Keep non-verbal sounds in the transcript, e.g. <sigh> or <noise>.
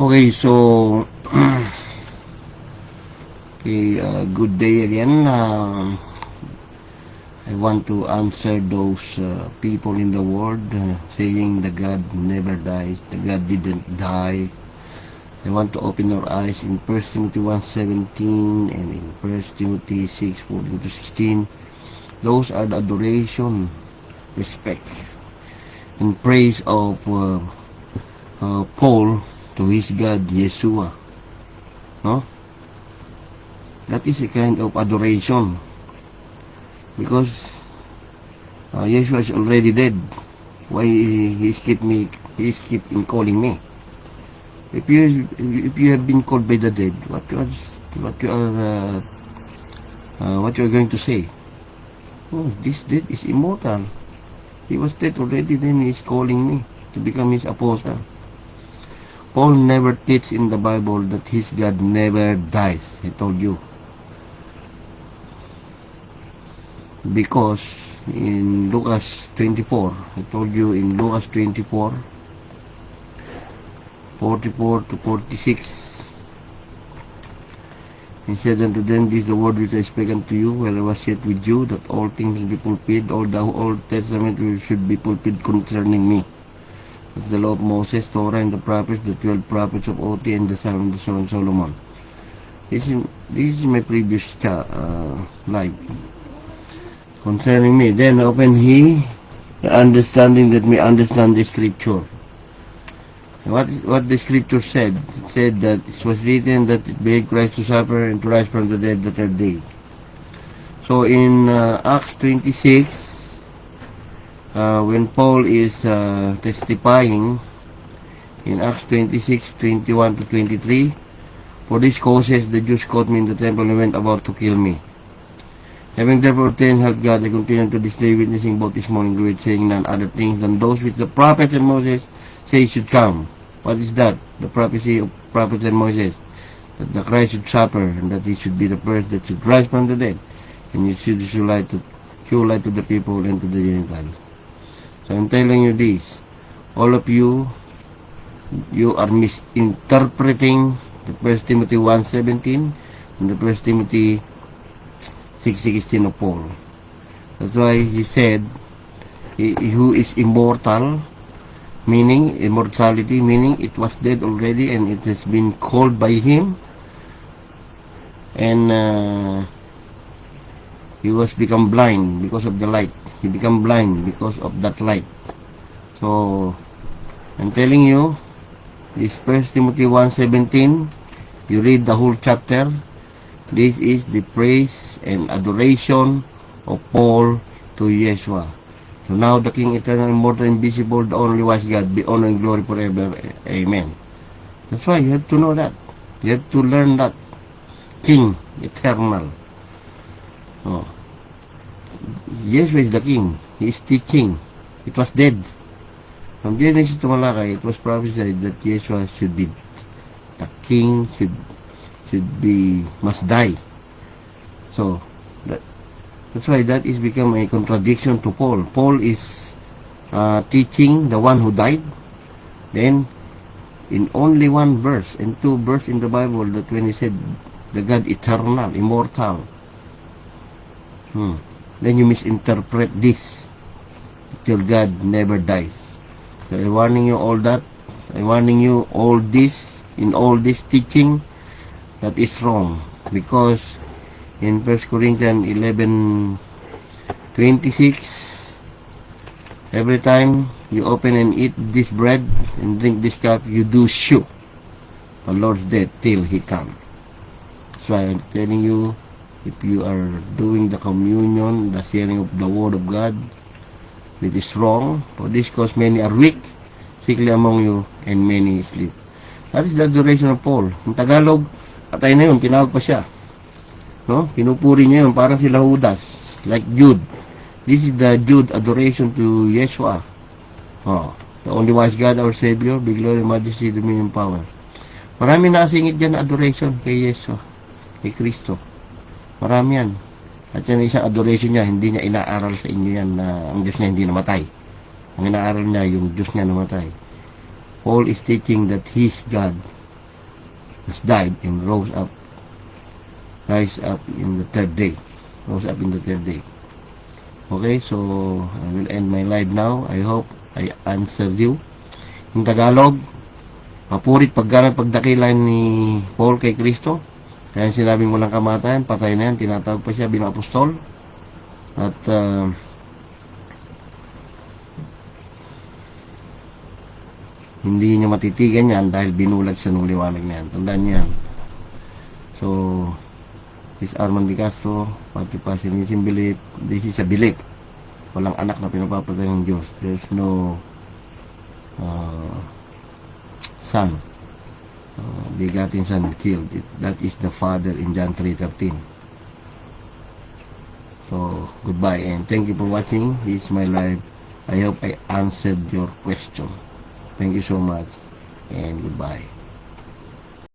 Okay, so <clears throat> okay, uh, good day again. Um, I want to answer those uh, people in the world uh, saying the God never dies, the God didn't die. I want to open our eyes in 1 Timothy 1.17 and in 1 Timothy 6.14 to 16. Those are the adoration, respect, and praise of uh, uh, Paul to his God, Yeshua. No? That is a kind of adoration. Because uh, Yeshua is already dead. Why he, keep me, he keep in calling me? If you if you have been called by the dead, what you are what you are uh, uh, what you are going to say? Oh, this dead is immortal. He was dead already, then he is calling me to become his apostle. Paul never teach in the Bible that his God never dies. He told you. Because in Lucas 24, I told you in Lucas 24, 44 to 46, he said unto them, This is the word which I spake unto you while I was yet with you, that all things will be fulfilled, all the Old Testament should be fulfilled concerning me. The law of Moses, Torah, and the prophets, the twelve prophets of Oti, and the son of the Solomon. This is, this is my previous uh, life concerning me. Then open he the understanding that may understand the scripture. What what the scripture said said that it was written that it behoved Christ to suffer and to rise from the dead the third day. So in uh, Acts 26, uh, when Paul is uh, testifying in Acts 26, 21 to 23, for these causes the Jews caught me in the temple and went about to kill me. Having therefore obtained help God, I continue to this day witnessing both this morning it, saying none other things than those which the prophets and Moses say should come. What is that? The prophecy of prophets and Moses. That the Christ should suffer, and that he should be the first that should rise from the dead, and he should show light to, show light to the people and to the Gentiles. So I'm telling you this. All of you, you are misinterpreting the 1 Timothy 1.17 and the 1 Timothy 6.16 of Paul. That's why he said, he, who is immortal, meaning immortality, meaning it was dead already and it has been called by him, and uh, he was become blind because of the light. He become blind because of that light. So, I'm telling you, this 1 Timothy 1.17, you read the whole chapter, this is the praise and adoration of Paul to Yeshua. So now the King eternal, immortal, invisible, the only wise God, be honor and glory forever. Amen. That's why you have to know that. You have to learn that. King eternal. Oh. Yeshua is the King. He is teaching. It was dead. From Genesis to Malachi, it was prophesied that Yeshua should be the King, should should be must die. So that that's why that is become a contradiction to Paul. Paul is uh, teaching the one who died. Then in only one verse and two verse in the Bible that when he said the God eternal, immortal. Hmm. Then you misinterpret this. till God never dies. So I'm warning you all that. I'm warning you all this in all this teaching that is wrong because in 1 Corinthians 11 26 every time you open and eat this bread and drink this cup you do show the Lord's death till he come so I'm telling you if you are doing the communion the sharing of the word of God it is wrong. For this cause many are weak sickly among you and many sleep. That is the adoration of Paul. In Tagalog patay na yun tinawag pa siya. No? Pinupuri niya yun parang sila Judas like Jude. This is the Jude adoration to Yeshua. Oh the only wise God our Savior big glory majesty dominion power. Marami nakasingit dyan na adoration kay Yeshua kay Kristo marami yan at yan isang adoration niya hindi niya inaaral sa inyo yan na ang Diyos niya hindi namatay ang inaaral niya yung Diyos niya namatay Paul is teaching that His God has died and rose up, rise up in the third day, rose up in the third day. Okay, so I will end my live now. I hope I answered you. In Tagalog, mapurit paggalang pagdakilan ni Paul kay Kristo. Kaya sinabing walang kamatayan, patay na yan, tinatawag pa siya bilang apostol. At uh, hindi niya matitigan yan dahil binulag siya ng liwanag na yan. Tandaan niya. So, this Armand Di Castro, pati pa si Nisim Bilip, this is a bilik. Walang anak na pinapapatay ng Diyos. There's no uh, son. Uh, begotten son killed. It, that is the father in John 3.13. So, goodbye and thank you for watching. This is my live. I hope I answered your question. Thank you so much and goodbye.